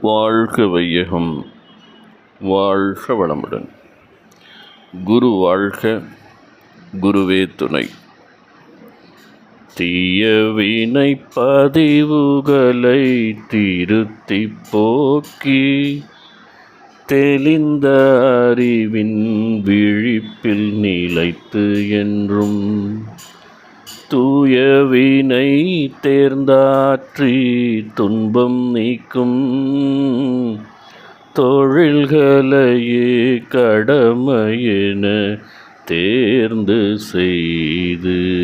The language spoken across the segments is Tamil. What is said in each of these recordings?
வாழ்க வையகம் வாழ்க வளமுடன். குரு வாழ்க குருவே துணை. தீய வினை பதிவுகளை திருத்தி போக்கி தெளிந்த அறிவின் விழிப்பில் நிலைத்து என்றும் தூயவினை தேர்ந்தாற்றி துன்பம் நீக்கும். தொழில்களையே கடமையென தேர்ந்து செய்து.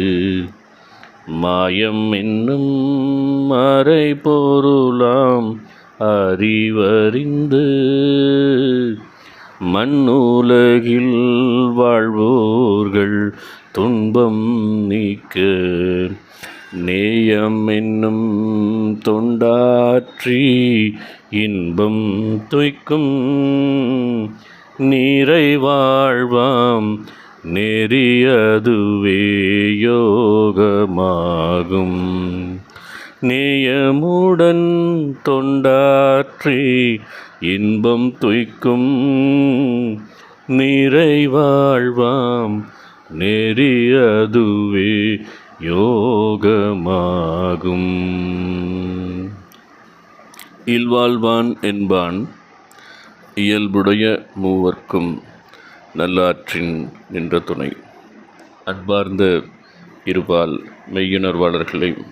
மாயம் என்னும் மறை பொருளாம் அறிவறிந்து. மண்ணுலகில் வாழ்வோ துன்பங்கள் துன்பம் நீக்க. நேயம் என்னும் தொண்டாற்றி இன்பம் துய்க்கும். நீரை வாழ்வாம் நெறியதுவே யோகமாகும். நேயமுடன் தொண்டாற்றி இன்பம் துய்க்கும். நிறைவாழ்வாம் நெறியதுவே யோகமாகும். இல்வாழ்வான் என்பான் இயல்புடைய மூவர்க்கும் நல்லாற்றின் நின்ற துணை. அன்பார்ந்த இருபால் மெய்யுணர்வாளர்களே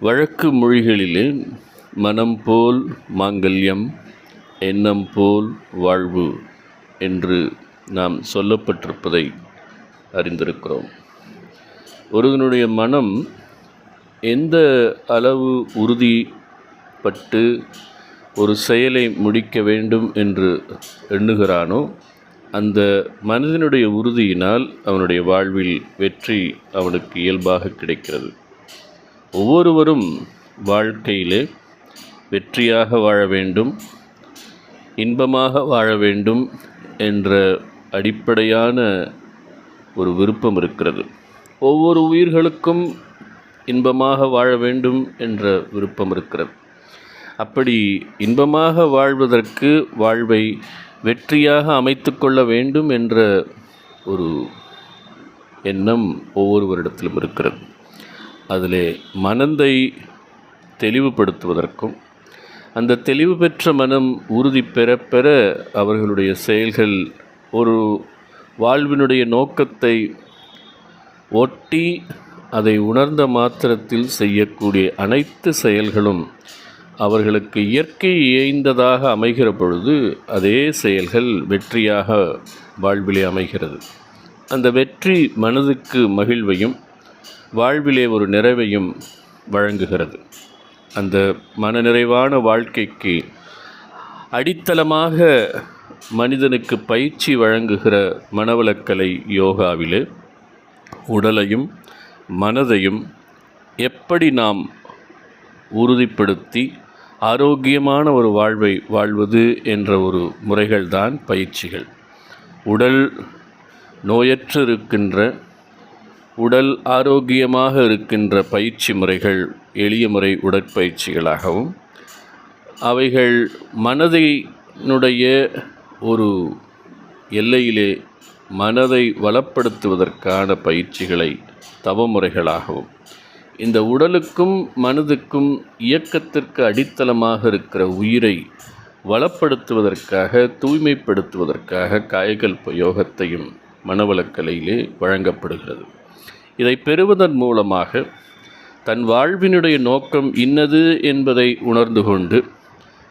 வழக்கு மொழிகளிலே மனம் போல் மாங்கல்யம் எண்ணம் போல் வாழ்வு என்று நாம் சொல்லப்பட்டிருப்பதை அறிந்திருக்கிறோம். ஒருவனுடைய மனம் எந்த அளவு உறுதிப்பட்டு ஒரு செயலை முடிக்க வேண்டும் என்று எண்ணுகிறானோ அந்த மனதினுடைய உறுதியினால் அவனுடைய வாழ்வில் வெற்றி அவனுக்கு இயல்பாக கிடைக்கிறது. ஒவ்வொருவரும் வாழ்க்கையிலே வெற்றியாக வாழ வேண்டும் இன்பமாக வாழ வேண்டும் என்ற அடிப்படையான ஒரு விருப்பம் இருக்கிறது. ஒவ்வொரு உயிர்களுக்கும் இன்பமாக வாழ வேண்டும் என்ற விருப்பம் இருக்கிறது. அப்படி இன்பமாக வாழ்வதற்கு வாழ்வை வெற்றியாக அமைத்து கொள்ள வேண்டும் என்ற ஒரு எண்ணம் ஒவ்வொருவரிடத்திலும் இருக்கிறது. அதிலே மனதை தெளிவுபடுத்துவதற்கும் அந்த தெளிவு பெற்ற மனம் உறுதி பெற பெற அவர்களுடைய செயல்கள் ஒரு வாழ்வினுடைய நோக்கத்தை ஒட்டி அதை உணர்ந்த மாத்திரத்தில் செய்யக்கூடிய அனைத்து செயல்களும் அவர்களுக்கு இயற்கை இயைந்ததாக அமைகிற பொழுது அதே செயல்கள் வெற்றியாக வாழ்விலே அமைகிறது. அந்த வெற்றி மனதுக்கு மகிழ்வையும் வாழ்விலே ஒரு நிறைவையும் வழங்குகிறது. அந்த மனநிறைவான வாழ்க்கைக்கு அடித்தளமாக மனிதனுக்கு பயிற்சி வழங்குகிற மனவளக்கலை யோகாவிலே உடலையும் மனதையும் எப்படி நாம் உறுதிப்படுத்தி ஆரோக்கியமான ஒரு வாழ்வை வாழ்வது என்ற ஒரு முறைகள்தான் பயிற்சிகள். உடல் நோயற்று இருக்கின்ற உடல் ஆரோக்கியமாக இருக்கின்ற பயிற்சி முறைகள் எளிய முறை உடற்பயிற்சிகளாகவும் அவைகள் மனதினுடைய ஒரு எல்லையிலே மனதை வளப்படுத்துவதற்கான பயிற்சிகளை தவமுறைகளாகவும் இந்த உடலுக்கும் மனதுக்கும் இயக்கத்திற்கு அடித்தளமாக இருக்கிற உயிரை வளப்படுத்துவதற்காக தூய்மைப்படுத்துவதற்காக காயகல்ப யோகத்தையும் மனவளக்கலையிலே வழங்கப்படுகிறது. இதை பெறுவதன் மூலமாக தன் வாழ்வினுடைய நோக்கம் இன்னது என்பதை உணர்ந்து கொண்டு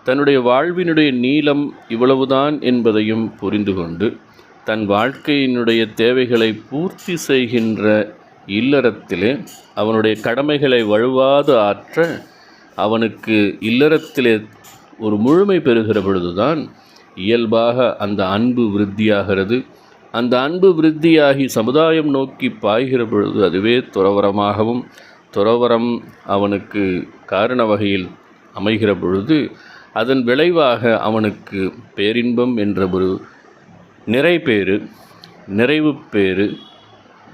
தன்னுடைய வாழ்வினுடைய நீளம் இவ்வளவுதான் என்பதையும் புரிந்து கொண்டு தன் வாழ்க்கையினுடைய தேவைகளை பூர்த்தி செய்கின்ற இல்லறத்திலே அவனுடைய கடமைகளை வழுவாது ஆற்ற அவனுக்கு இல்லறத்திலே ஒரு முழுமை பெறுகிற பொழுதுதான் இயல்பாக அந்த அன்பு விருத்தியாகிறது. அந்த அன்பு விருத்தியாகி சமுதாயம் நோக்கி பாய்கிற பொழுது அதுவே துறவரமாகவும் துறவரம் அவனுக்கு காரண வகையில் அமைகிற பொழுது அதன் விளைவாக அவனுக்கு பேரின்பம் என்ற ஒரு நிறைபேறு நிறைவு பேறு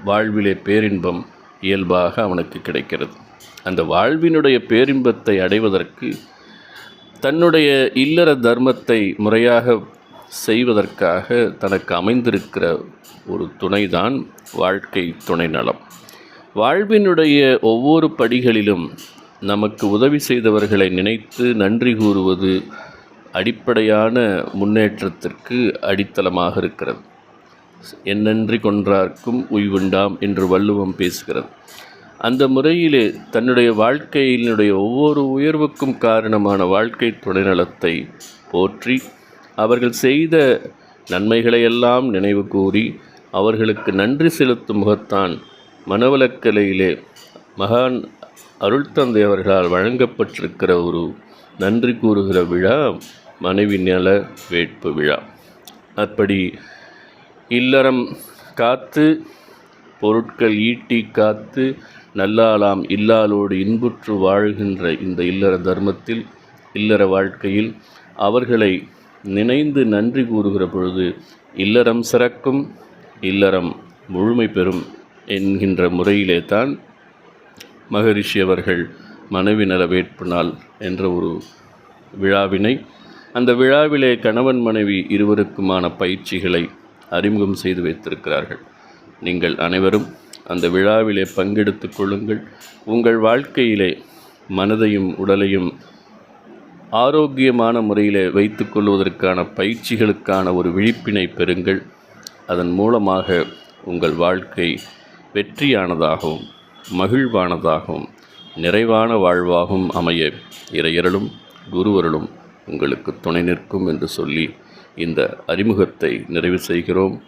வாழ்விலே பேரின்பம் இயல்பாக அவனுக்கு கிடைக்கிறது. அந்த வாழ்வினுடைய பேரின்பத்தை அடைவதற்கு தன்னுடைய இல்லற தர்மத்தை முறையாக செய்வதற்காக தனக்கு அமைந்திருக்கிற ஒரு துணைதான் வாழ்க்கை துணை நலம் வாழ்வினுடைய ஒவ்வொரு படிகளிலும் நமக்கு உதவி செய்தவர்களை நினைத்து நன்றி கூறுவது அடிப்படையான முன்னேற்றத்திற்கு அடித்தளமாக இருக்கிறது. என்னன்றி கொன்றார்க்கும் உய்வுண்டாம் என்று வள்ளுவம் பேசுகிறது. அந்த முறையிலே தன்னுடைய வாழ்க்கையினுடைய ஒவ்வொரு உயர்வுக்கும் காரணமான வாழ்க்கை துணைநலத்தை போற்றி அவர்கள் செய்த நன்மைகளையெல்லாம் நினைவு கூறி அவர்களுக்கு நன்றி செலுத்தும் முகத்தான் மனவளக்கலையிலே மகான் அருள்தந்தை அவர்களால் வழங்கப்பட்டிருக்கிற ஒரு நன்றி கூறுகிற விழா மனைவி நல வேட்பு விழா. அப்படி இல்லறம் காத்து பொருட்கள் ஈட்டி காத்து நல்லாலாம் இல்லாலோடு இன்புற்று வாழ்கின்ற இந்த இல்லற தர்மத்தில் இல்லற வாழ்க்கையில் அவர்களை நினைந்து நன்றி கூறுகிற பொழுது இல்லறம் சிறக்கும் இல்லறம் முழுமை பெறும் என்கின்ற முறையிலே தான் மகரிஷி அவர்கள் மனைவி நல வேட்பு நாள் என்ற ஒரு விழாவினை அந்த விழாவிலே கணவன் மனைவி இருவருக்குமான பயிற்சிகளை அறிமுகம் செய்து வைத்திருக்கிறார்கள். நீங்கள் அனைவரும் அந்த விழாவிலே பங்கெடுத்து கொள்ளுங்கள். உங்கள் வாழ்க்கையிலே மனதையும் உடலையும் ஆரோக்கியமான முறையிலே வைத்து கொள்வதற்கான பயிற்சிகளுக்கான ஒரு விழிப்பினை பெறுங்கள். அதன் மூலமாக உங்கள் வாழ்க்கை வெற்றியானதாகவும் மகிழ்வானதாகவும் நிறைவான வாழ்வாகவும் அமைய. இறையருளும் குருவருளும் உங்களுக்கு துணை நிற்கும் என்று சொல்லி இந்த அறிமுகத்தை நிறைவு செய்கிறோம்.